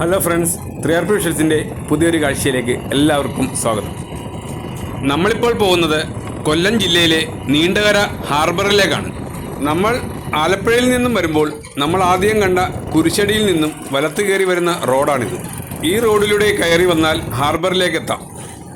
Hello friends three R P വിഷൽസിന്റെ പുതിയൊരു കാഴ്ചയിലേക്ക് എല്ലാവർക്കും സ്വാഗതം. നമ്മളിപ്പോൾ പോകുന്നത് കൊല്ലം ജില്ലയിലെ നീണ്ടകര ഹാർബറിലേക്കാണ്. നമ്മൾ ആലപ്പുഴയിൽ നിന്നും വരുമ്പോൾ നമ്മൾ ആദ്യം കണ്ട കുരിശടിയിൽ നിന്നും വലത്ത് കയറി വരുന്ന റോഡാണിത്. ഈ റോഡിലൂടെ കയറി വന്നാൽ ഹാർബറിലേക്ക് എത്താം.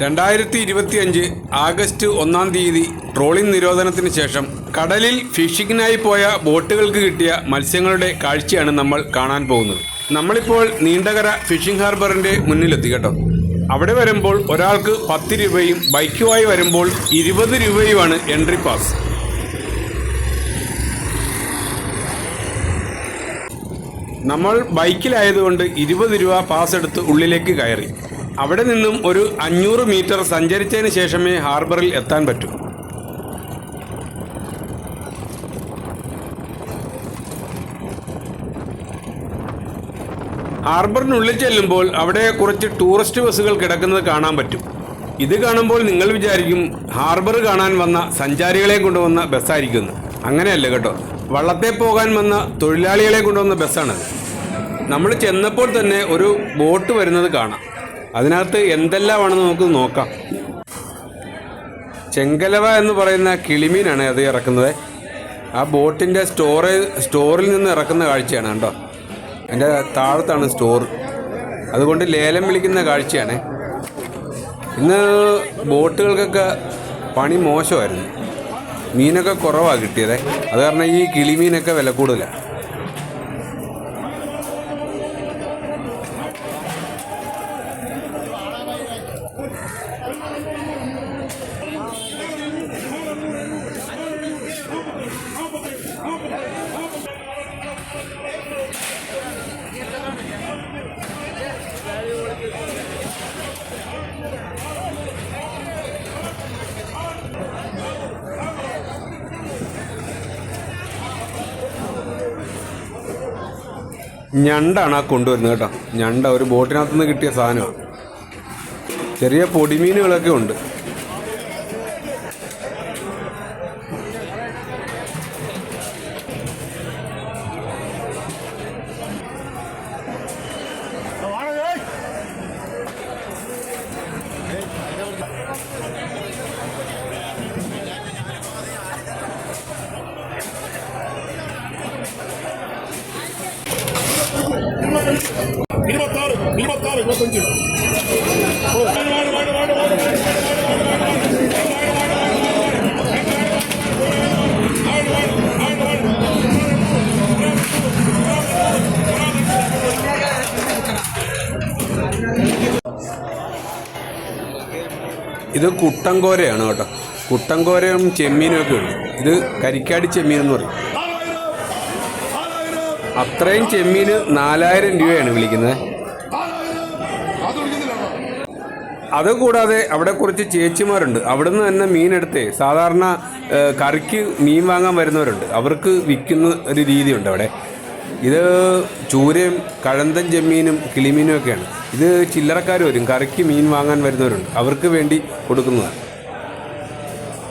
രണ്ടായിരത്തി ഇരുപത്തി അഞ്ച് ആഗസ്റ്റ് ഒന്നാം തീയതി ട്രോളിംഗ് നിരോധനത്തിന് ശേഷം കടലിൽ ഫിഷിങ്ങിനായി പോയ ബോട്ടുകൾക്ക് കിട്ടിയ മത്സ്യങ്ങളുടെ കാഴ്ചയാണ് നമ്മൾ കാണാൻ പോകുന്നത്. നമ്മളിപ്പോൾ നീണ്ടകര ഫിഷിംഗ് ഹാർബറിന്റെ മുന്നിലെത്തി കേട്ടോ. അവിടെ വരുമ്പോൾ ഒരാൾക്ക് പത്ത് രൂപയും ബൈക്കുമായി വരുമ്പോൾ ഇരുപത് രൂപയുമാണ് എൻട്രി പാസ്. നമ്മൾ ബൈക്കിലായതുകൊണ്ട് ഇരുപത് രൂപ പാസ് എടുത്ത് ഉള്ളിലേക്ക് കയറി. അവിടെ നിന്നും ഒരു അഞ്ഞൂറ് മീറ്റർ സഞ്ചരിച്ചതിന് ശേഷമേ ഹാർബറിൽ എത്താൻ പറ്റൂ. ഹാർബറിനുള്ളിൽ ചെല്ലുമ്പോൾ അവിടെ കുറച്ച് ടൂറിസ്റ്റ് ബസ്സുകൾ കിടക്കുന്നത് കാണാൻ പറ്റും. ഇത് കാണുമ്പോൾ നിങ്ങൾ വിചാരിക്കും ഹാർബർ കാണാൻ വന്ന സഞ്ചാരികളെ കൊണ്ടുവന്ന ബസ്സായിരിക്കും അങ്ങനെയല്ല കേട്ടോ. വള്ളത്തെ പോകാൻ വന്ന തൊഴിലാളികളെ കൊണ്ടുവന്ന ബസ്സാണത്. നമ്മൾ ചെന്നപ്പോൾ തന്നെ ഒരു ബോട്ട് വരുന്നത് കാണാം. അതിനകത്ത് എന്തെല്ലാമാണെന്ന് നമുക്ക് നോക്കാം. ചെങ്കലവ എന്ന് പറയുന്ന കിളിമീനാണ് അത് ഇറക്കുന്നത്. ആ ബോട്ടിന്റെ സ്റ്റോറേജ് സ്റ്റോറിൽ നിന്ന് ഇറക്കുന്ന കാഴ്ചയാണ് കണ്ടോ അതിന്റെ താഴത്താണ് സ്റ്റോർ അതുകൊണ്ട് ലേലം വിളിക്കുന്ന കാഴ്ചയാണ്. ഇന്ന് ബോട്ടുകൾക്കൊക്കെ പണി മോശമായിരുന്നു. മീനൊക്കെ കുറവാണ് കിട്ടിയത്. അത് കാരണം ഈ കിളിമീനൊക്കെ വില കൂടുതലാണ് ഞണ്ടാണ് ആ കൊണ്ടുവരുന്നത് കേട്ടോ. ഞണ്ട ഒരു ബോട്ടിനകത്തുനിന്ന് കിട്ടിയ സാധനമാണ്. ചെറിയ പൊടിമീനുകളൊക്കെ ഉണ്ട്. ഇരുപത്താറ് ഇരുപത്താറ് ഇരുപത്തഞ്ച്. ഇത് കുട്ടങ്കോരയാണ് കേട്ടോ. കുട്ടങ്കോരയും ചെമ്മീനും ഒക്കെ ഉണ്ട് ഇത് കരിക്കാടി ചെമ്മീൻ എന്ന് പറയും. അത്രയും ചെമ്മീന് നാലായിരം രൂപയാണ് വിളിക്കുന്നത്. അത് അതുകൂടാതെ അവിടെ കുറച്ച് ചേച്ചിമാരുണ്ട്. അവിടുന്ന് തന്നെ മീനെടുത്തേ. സാധാരണ കറിക്ക് മീൻ വാങ്ങാൻ വരുന്നവരുണ്ട്. അവർക്ക് വിൽക്കുന്ന ഒരു രീതിയുണ്ട് അവിടെ. ഇത് ചൂരയും കഴന്തൻ ചെമ്മീനും കിളിമീനും ഒക്കെയാണ്. ഇത് ചില്ലറക്കാർ വരും. കറിക്ക് മീൻ വാങ്ങാൻ വരുന്നവരുണ്ട്. അവർക്ക് വേണ്ടി കൊടുക്കുന്നതാണ്.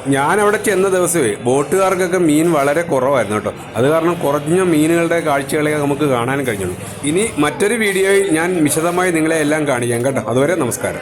ഞാൻ അവിടെ ചെന്ന ദിവസമേ ബോട്ടുകാർക്കൊക്കെ മീൻ വളരെ കുറവായിരുന്നു കേട്ടോ. അത് കാരണം കുറഞ്ഞ മീനുകളുടെ കാഴ്ചകളെ നമുക്ക് കാണാൻ കഴിഞ്ഞുള്ളൂ. ഇനി മറ്റൊരു വീഡിയോയിൽ ഞാൻ വിശദമായി നിങ്ങളെ എല്ലാം കാണിക്കാം കേട്ടോ. അതുവരെ നമസ്കാരം.